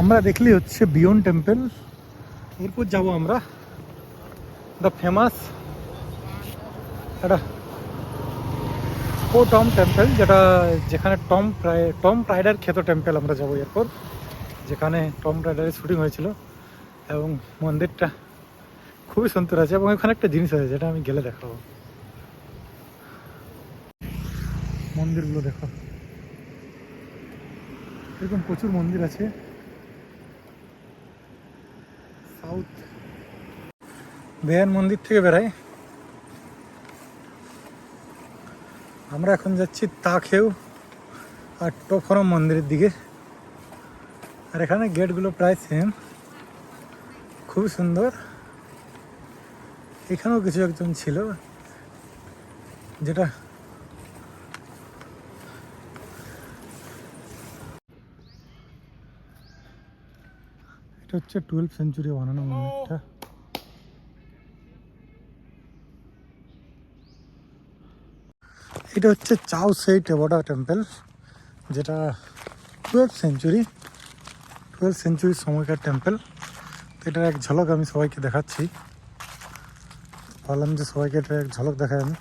আমরা দেখলি হচ্ছে বিয়ন টেম্পল এরপর যাব আমরা দ্য ফেমাস একটা ও টম টেম্পল যেটা যেখানে টম প্রায় টম রাইডার খ্যাত টেম্পল আমরা যাব এরপর, যেখানে টম রাইডারের শুটিং হয়েছিল এবং মন্দিরটা খুবই সুন্দর আছে এবং এখানে একটা জিনিস আছে যেটা আমি গেলে দেখাবো। মন্দিরগুলো দেখো। এরকম প্রচুর মন্দির আছে। সাউথ মন্দির থেকে বেড়াই আমরা এখন যাচ্ছি তাখেও আর টোফরম মন্দিরের দিকে। আর এখানে গেটগুলো প্রায় সেম খুবই সুন্দর। এখানেও কিছু একজন ছিল, যেটা এটা হচ্ছে টুয়েলভ সেঞ্চুরি বানানো মন্দিরটা এটা। হচ্ছে চাও সেই টেবোডা টেম্পল যেটা টুয়েলভ সেঞ্চুরি টুয়েলভ সেঞ্চুরির সময়কার টেম্পল এটার এক ঝলক আমি সবাইকে দেখাচ্ছি। ভাবলাম যে সবাইকে এটা এক ঝলক দেখাই আমি।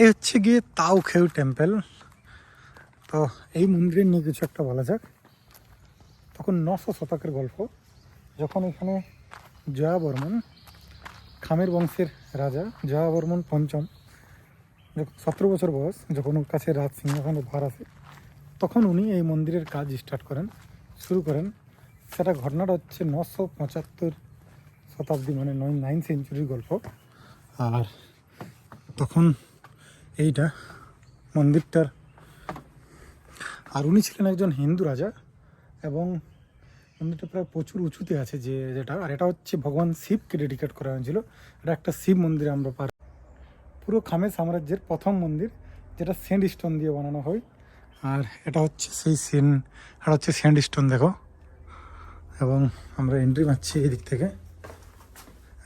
এই হচ্ছে গিয়ে তাও খেউ টেম্পল তো এই মন্দিরের নিয়ে কিছু একটা বলা যাক। তখন নশো শতকের গল্প, যখন এখানে জয়া বর্মন খামের বংশের রাজা জয়া বর্মন পঞ্চম যখন সতেরো বছর বয়স, যখন ওর কাছে রাজ সিংহাসনের ভার আসে, তখন উনি এই মন্দিরের কাজ স্টার্ট করেন, শুরু করেন। সেটা ঘটনাটা হচ্ছে নশো পঁচাত্তর শতাব্দী মানে নয় নাইন সেঞ্চুরির গল্প। আর তখন এইটা, মন্দিরটার, আর উনি ছিলেন একজন হিন্দু রাজা এবং মন্দিরটা প্রায় প্রচুর উঁচুতে আছে যে যেটা। আর এটা হচ্ছে ভগবান শিবকে ডেডিকেট করা হয়েছিল। এটা একটা শিব মন্দির আমরা পার পুরো খামে সাম্রাজ্যের প্রথম মন্দির, যেটা সেন্ট স্টোন দিয়ে বানানো হয়। আর এটা হচ্ছে সেই সেন এটা হচ্ছে স্যান্ড স্টোন দেখো। এবং আমরা এন্ট্রি মারছি এই দিক থেকে।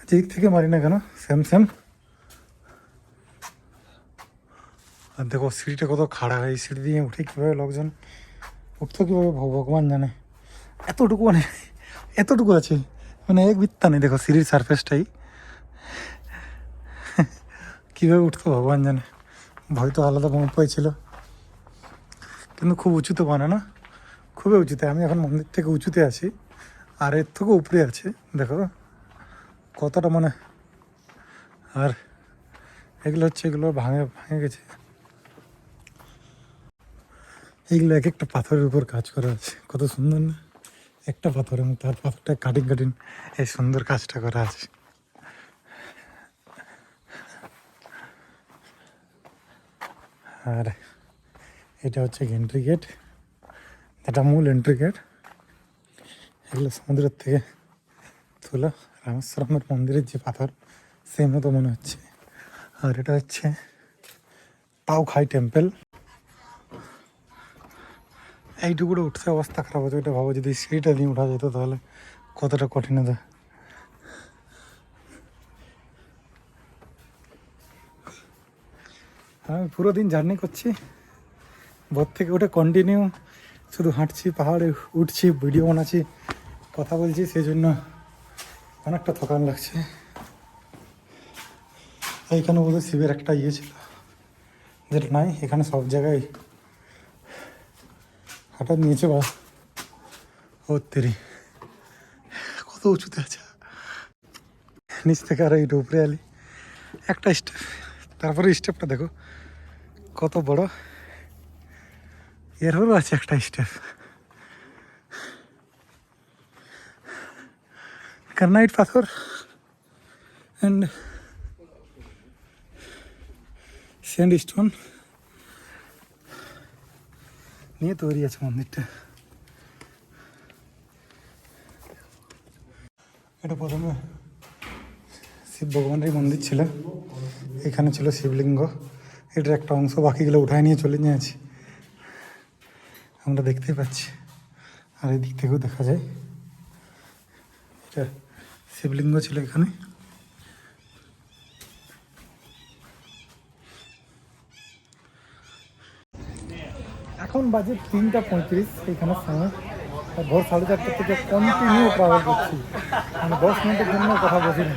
যেদিক থেকে মারি না কেন সেম সেম আর দেখো সিঁড়িটা কত খাড়া, এই সিঁড়ি দিয়ে উঠে কীভাবে লোকজন উঠতো, কীভাবে ভগবান জানে। এতটুকু মানে এতটুকু আছে। মানে এক বিত্তা নেই, দেখো, সিঁড়ির সারফেসটাই কীভাবে উঠতো ভগবান জানে। ভয় তো আলাদা উপায় ছিল। কিন্তু খুব উঁচুতে বানানো খুবই উঁচুতে। আমি এখন মন্দির থেকে উঁচুতে আছি। আর এর থেকেও উপরে আছে, দেখো। কতটা মানে আর এগুলো হচ্ছে, এগুলো ভাঙে ভাঙে গেছে। এইগুলো এক একটা পাথরের উপর কাজ করা আছে। কত সুন্দর না? একটা পাথরের মতো আর পাথরটা কাটিং কাটিং এই সুন্দর কাজটা করা আছে। আর এটা হচ্ছে এন্ট্রি গেট এটা মূল এন্ট্রি গেট এগুলো সমুদ্রের থেকে তোলা রামেশ্বরমের মন্দিরের যে পাথর, সেই মতো মনে হচ্ছে। আর এটা হচ্ছে তাও খাই টেম্পল এইটুকুটা উঠতে অবস্থা খারাপ হচ্ছে ওইটা ভাবো যদি সিঁড়িটা দিয়ে উঠা যেত তাহলে কতটা কঠিনতা আমি পুরো দিন জার্নি করছি, ভোর থেকে উঠে কন্টিনিউ শুধু হাঁটছি, পাহাড়ে উঠছি ভিডিও বানাচ্ছি, কথা বলছি সেই জন্য অনেকটা থকান লাগছে। এইখানে বোধহয় শিবের একটা ইয়ে ছিল, যেটা নাই, এখানে সব জায়গায় হঠাৎ নিয়েছে, বাবা। ও, তেরি। কত উঁচুতে আছে। নিচ থেকে আর এইটা উপরে আলি। একটা স্টেপ তারপরে স্টেপটা দেখো। কত বড়। এরও আছে একটা স্টেপ কার্নাইট পাথর? অ্যান্ড স্যান্ড স্টোন নিয়ে তৈরি আছে মন্দিরটা। এটা প্রথমে শিব ভগবানের মন্দির ছিল। এখানে ছিল শিবলিঙ্গ। এটার একটা অংশ বাকিগুলো উঠায় নিয়ে চলে নিয়েছি আমরা দেখতেই পাচ্ছি। আর এই দিক থেকেও দেখা যায়। এটা শিবলিঙ্গ ছিল এখানে। এখন বাজে তিনটা পঁয়ত্রিশ এখানে সময়। ভোর সাড়ে চারটে থেকে কন্টিনিউ ট্রাভেল করছি মানে দশ মিনিটের জন্য কথা বসিনি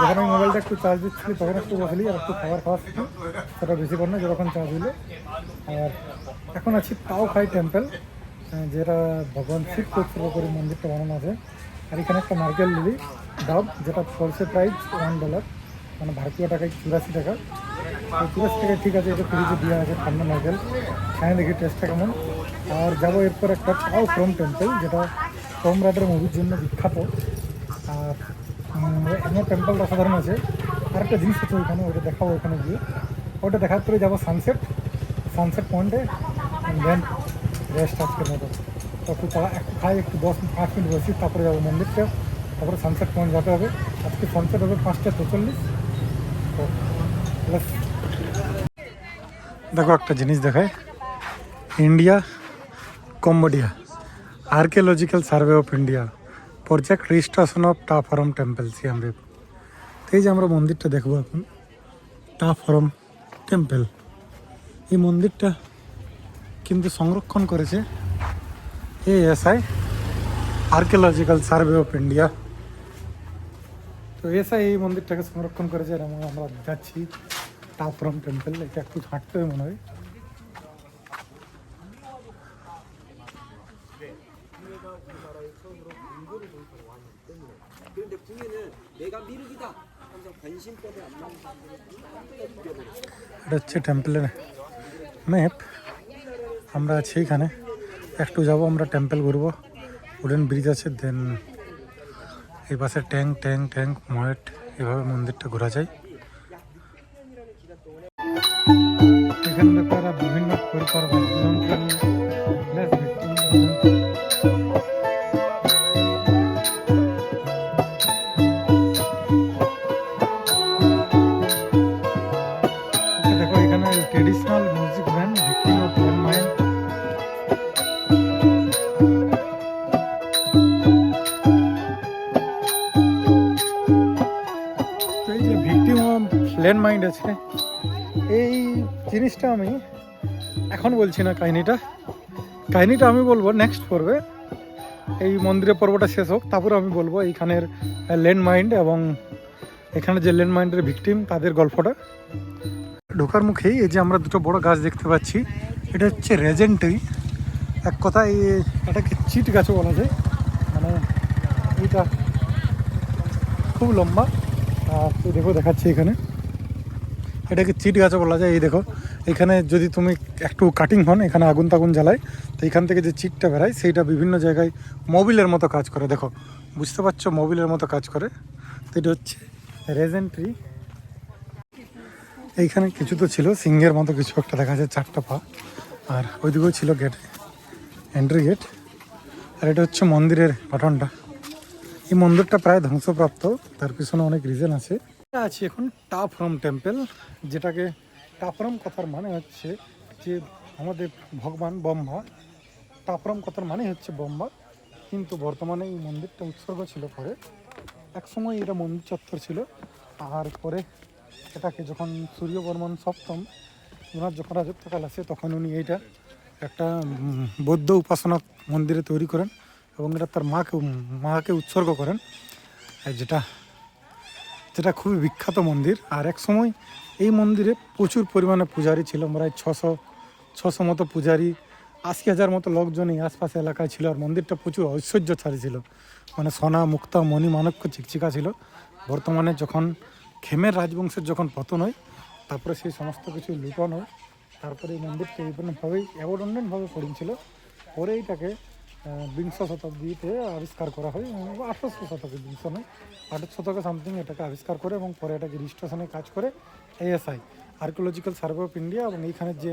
যখন আমি মোবাইলটা একটু চার্জ দিচ্ছি তখন একটু বসলি, আর একটু খাবার খাওয়াচ্ছি সেটা বেশিক্ষণ না যখন চার্জ দিল আর এখন আছি তাও খাই টেম্পল যেটা ভগবান শিব করে মন্দিরটা বানানো আছে। আর এখানে একটা নারকেল লিলি ডাব, যেটা পড়ছে প্রাইস ওয়ান ডলার মানে ভারতীয় টাকায় চুরাশি টাকা। তো চুরাশি টাকায় ঠিক আছে, এটা ফ্রিজে দেওয়া আছে, ঠান্ডা নারকেল খাই দেখি টেস্টটা কেমন। আর যাব এরপর একটা তাও ফ্রম টেম্পল যেটা সম্রাটের মুভির জন্য বিখ্যাত। আর এমন টেম্পলটা সাধারণ আছে। আর একটা জিনিস আছে ওইখানে, ওটা দেখাবো ওখানে গিয়ে। ওটা দেখার পরে যাব সানসেট সানসেট পয়েন্টে দেন রেস্ট আজকের মতো। একটু একটু খাই, একটু দশ পাঁচ মিনিট বসি, তারপরে যাব মন্দিরটা। তারপরে সানসেট পয়েন্ট যেতে হবে। আজকে সানসেট হবে পাঁচটা ছেচল্লিশ তো, let's দেখো একটা জিনিস দেখায়। India Cambodia archaeological survey of India project registration of Ta Prohm temple Siem Reap এই যে আমরা মন্দিরটা দেখব এখন টাফরম টেম্পল এই মন্দিরটা কিন্তু সংরক্ষণ করেছে ASI archaeological survey of India তো এসআই এই মন্দিরটাকে সংরক্ষণ করেছে আমরা আমরা যাচ্ছি টাফরাম টেম্পল এটা একটু হাঁটতে হবে মনে হয়। এটা হচ্ছে টেম্পলের ম্যাপ আমরা আছি এখানে। একটু যাব, আমরা টেম্পল ঘুরবো। উডেন ব্রিজ আছে দেন এই পাশে ট্যাঙ্ক ট্যাঙ্ক ট্যাঙ্ক ময়েট এভাবে মন্দিরটা ঘোরা যায়। বিভিন্ন এখানে মিউজিক ভিক্টিম ল্যান্ডমাইন এই যে ভিক্টিম অফ ল্যান্ডমাইন্ড আছে এই জিনিসটা আমি এখন বলছি না কাহিনিটা। কাহিনিটা আমি বলব নেক্সট পর্বে। এই মন্দিরের পর্বটা শেষ হোক, তারপরে আমি বলব এইখানের ল্যান্ড মাইন্ড এবং এখানে যে ল্যান্ড মাইন্ডের ভিকটিম তাদের গল্পটা। ঢোকার মুখেই এই যে আমরা দুটো বড় গাছ দেখতে পাচ্ছি, এটা হচ্ছে রেজেন্টরি এক কথায় এটাকে চিট গাছও বলা যায়। মানে এইটা খুব লম্বা। আর দেখো দেখাচ্ছি এখানে। এটাকে চিট গাছও বলা যায়, এই দেখো। এখানে যদি তুমি একটু কাটিং হন, এখানে আগুন তাগুন জ্বালায়, তো এখান থেকে যে চিটটা বেরায়, সেইটা বিভিন্ন জায়গায় মোবিলের মতো কাজ করে। দেখো, বুঝতে পারছ? মোবিলের মতো কাজ করে। তো এটা হচ্ছে রেজেন্ট্রি এইখানে কিছু তো ছিল, সিংহের মতো কিছু একটা দেখা যায়, চারটা পা। আর ওইদিকেও ছিল গেট এন্ট্রি গেট আর এটা হচ্ছে মন্দিরের গঠনটা। এই মন্দিরটা প্রায় ধ্বংসপ্রাপ্ত, তার পিছনে অনেক রিজন আছে। আছি এখন টাফরম টেম্পল, যেটাকে টাফরম কথার মানে হচ্ছে যে আমাদের ভগবান ব্রহ্মা। টাফরম কথার মানে হচ্ছে ব্রহ্মা, কিন্তু বর্তমানে এই মন্দিরটা উৎসর্গ ছিল পরে। একসময় এটা মন্দির চত্বর ছিল, আর পরে এটাকে যখন সূর্যবর্মন সপ্তম, ওনার যখন রাজত্বকাল আসে, তখন উনি এইটা একটা বৌদ্ধ উপাসনা মন্দিরে তৈরি করেন এবং এটা তার মাকে মাকে উৎসর্গ করেন, যেটা যেটা খুবই বিখ্যাত মন্দির। আর এক সময় এই মন্দিরে প্রচুর পরিমাণে পূজারি ছিল, প্রায় ছশো ছশো মতো পূজারি, আশি হাজার মতো লোকজন এই আশপাশে এলাকায় ছিল। আর মন্দিরটা প্রচুর ঐশ্বর্যশালী ছিল। মানে সোনা, মুক্তা, মণি, মাণক্য, চিকচিকা ছিল। বর্তমানে যখন খেমের রাজবংশের যখন পতন হয়, তারপরে সেই সমস্ত কিছু লুটন হয়। তারপরে এই মন্দিরটা এইভাবেই অ্যাবডন্ডেন্টভাবে পড়েছিল পরে এইটাকে বিংশ শতাব্দীতে আবিষ্কার করা হয় আঠারোশো শতকে, বিংশ নয় আঠারো শতকে সামথিং এটাকে আবিষ্কার করে এবং পরে এটাকে রেজিস্ট্রেশনে কাজ করে ASI archaeological survey of India এবং এইখানে যে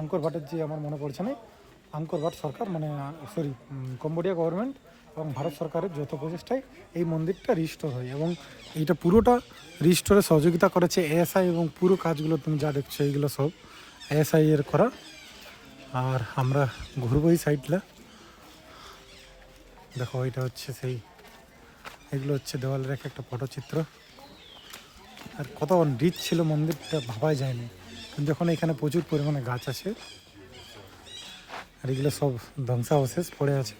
আঙ্কর ভাটের যে আমার মনে পড়ছে না আঙ্কর ভাট সরকার মানে সরি কম্বোডিয়া গভর্নমেন্ট এবং ভারত সরকারের যৌথ প্রচেষ্টায় এই মন্দিরটা রিস্টোর হয় এবং এইটা পুরোটা রিস্টোরে সহযোগিতা করেছে এএসআই এবং পুরো কাজগুলো তুমি যা দেখছ, এইগুলো সব এএসআই এর করা। আর আমরা ঘুরবো এই সাইডটা দেখো, এটা হচ্ছে সেই, এগুলো হচ্ছে দেওয়ালে রেখে একটা পটচিত্র। আর কত রিচ ছিল মন্দিরটা, ভাবাই যায়নি। কিন্তু এখন এখানে প্রচুর পরিমাণে গাছ আছে, আর এগুলো সব ধ্বংসাবশেষ পড়ে আছে।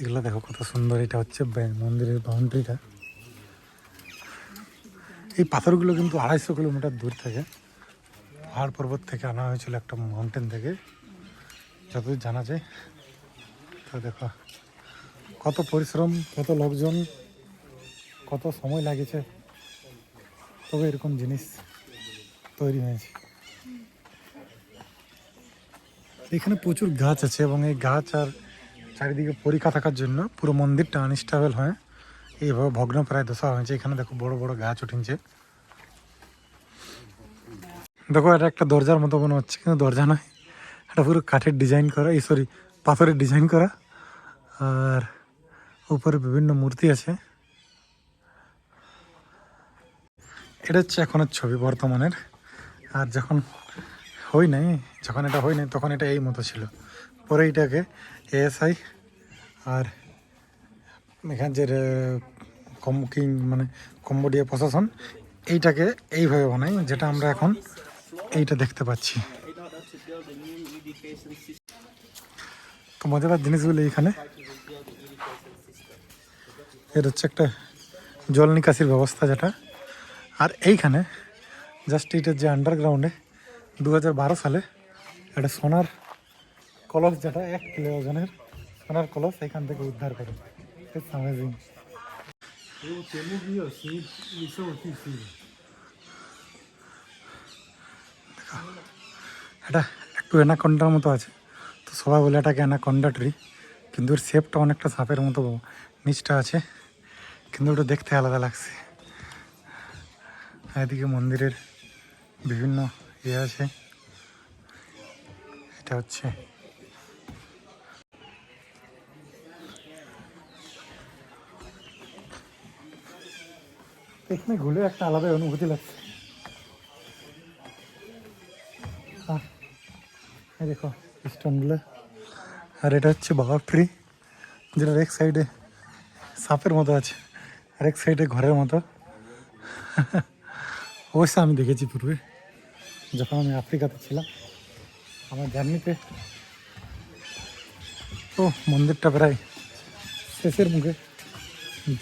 এগুলো দেখো কত সুন্দর, এটা হচ্ছে মন্দিরের বাউন্ডারিটা এই পাথরগুলো কিন্তু আড়াইশো কিলোমিটার দূর থেকে পাহাড় পর্বত থেকে আনা হয়েছিল একটা মাউন্টেন থেকে। যতদূর জানা যায়, তো দেখো। কত পরিশ্রম, কত লোকজন, কত সময় লাগেছে, তবে এরকম জিনিস তৈরি হয়েছে। এখানে প্রচুর গাছ আছে এবং এই গাছ আর চারিদিকে পরীক্ষা থাকার জন্য পুরো মন্দিরটা আনস্টেবল হয়। এইভাবে ভগ্ন প্রায় দশা হয়েছে। এখানে দেখো বড় বড় গাছ উঠেছে দেখো, এটা একটা দরজার মতো মনে হচ্ছে, কিন্তু দরজা নয়। এটা পুরো কাঠের ডিজাইন করা, এই সরি পাথরের ডিজাইন করা। আর উপরে বিভিন্ন মূর্তি আছে। এটা হচ্ছে এখনের ছবি বর্তমানের। আর যখন হই নাই, যখন এটা হই নাই, তখন এটা এই মতো ছিল। পরে এটাকে এএসআই আর এখান যে কিং মানে কম্বোডিয়া প্রশাসন এইটাকে এইভাবে বানাই যেটা আমরা এখন এইটা দেখতে পাচ্ছি। তো মজাদার জিনিসগুলো এইখানে। এর হচ্ছে একটা জল নিকাশির ব্যবস্থা যেটা। আর এইখানে জাস্ট এইটার যে আন্ডারগ্রাউন্ডে দু হাজার বারো সালে একটা সোনার কলস যেটা, এক কিলো ওজনের সোনার কলস এখান থেকে উদ্ধার করে। এটা একটু অ্যানাকন্ডার মতো আছে। তো সবাই বলে এটাকে অ্যানাকন্ডা ট্রি কিন্তু এর শেপটা অনেকটা সাপের মতো নিচটা আছে, কিন্তু ওটা দেখতে আলাদা লাগছে। এদিকে মন্দিরের বিভিন্ন ইয়ে আছে। এটা হচ্ছে এখানে ঘুরে একটা আলাদা অনুভূতি লাগছে। এই দেখো স্টোনগুলো আর এটা হচ্ছে বাবা ট্রি যেটার এক সাইডে সাপের মতো আছে, আর এক সাইডে ঘরের মতো। অবশ্যই আমি দেখেছি পূর্বে, যখন আমি আফ্রিকাতে ছিলাম, আমার জার্নিতে। তো মন্দিরটা প্রায় শেষের মুখে,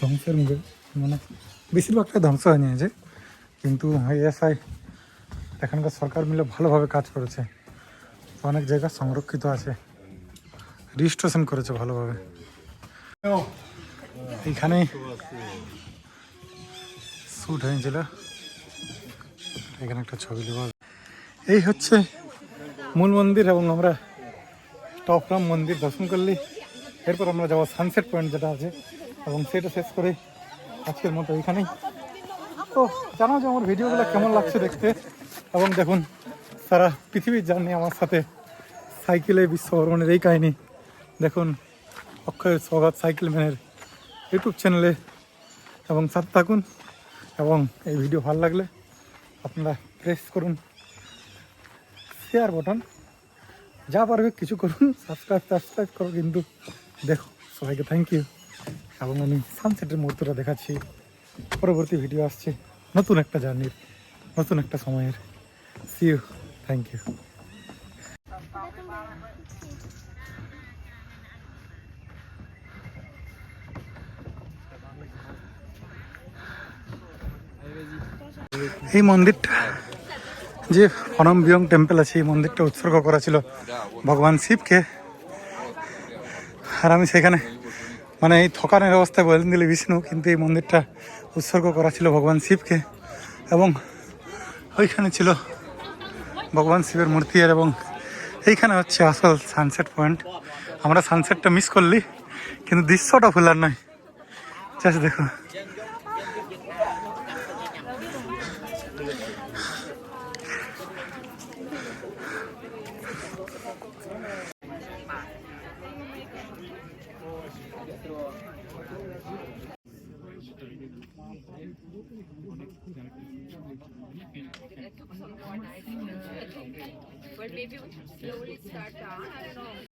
ধ্বংসের মুখে মানে বেশিরভাগটা ধ্বংস হয়ে নিয়েছে। কিন্তু এএসআই এখানকার সরকার মিলে ভালোভাবে কাজ করেছে। অনেক জায়গা সংরক্ষিত আছে। রেজিস্ট্রেশন করেছে ভালোভাবে। এইখানে শ্যুট হয়েছিল। এখানে একটা ছবি দেবো। এই হচ্ছে মূল মন্দির এবং আমরা টপরাম মন্দির দর্শন করলি। এরপর আমরা যাব সানসেট পয়েন্ট যেটা আছে। এবং সেটা শেষ করে আজকের মতো এইখানেই। তো জানাও যে আমার ভিডিওগুলো কেমন লাগছে দেখতে। এবং দেখুন, সারা পৃথিবীর জার্নি আমার সাথে সাইকেলে বিশ্বভ্রমণের এই কাহিনী। দেখুন, অক্ষয় সৌগাত সাইকেল ম্যানের ইউটিউব চ্যানেলে। এবং সাথে থাকুন। এবং এই ভিডিও ভালো লাগলে আপনারা প্রেস করুন। Share button. যা পারবে কিছু করুন। সাবস্ক্রাইব সাবস্ক্রাইব করো। কিন্তু দেখো, সবাইকে থ্যাংক ইউ এবং আমি সানসেটের মুহূর্তটা দেখাচ্ছি। পরবর্তী ভিডিও আসছে নতুন একটা জার্নির নতুন একটা সময়ের। সি ইউ থ্যাংক ইউ এই মন্দিরটা যে ফনম বিয়ং টেম্পল আছে, এই মন্দিরটা উৎসর্গ করা ছিল ভগবান শিবকে। আর আমি সেখানে মানে এই থকানের অবস্থায় বলেন দিলে বিষ্ণু কিন্তু এই মন্দিরটা উৎসর্গ করা ছিল ভগবান শিবকে এবং ওইখানে ছিল ভগবান শিবের মূর্তি আর এবং এইখানে হচ্ছে আসল সানসেট পয়েন্ট আমরা সানসেটটা মিস করলি, কিন্তু দৃশ্যটা ভুলার নয়। জাস্ট দেখো। Maybe we should slowly start down. I don't know.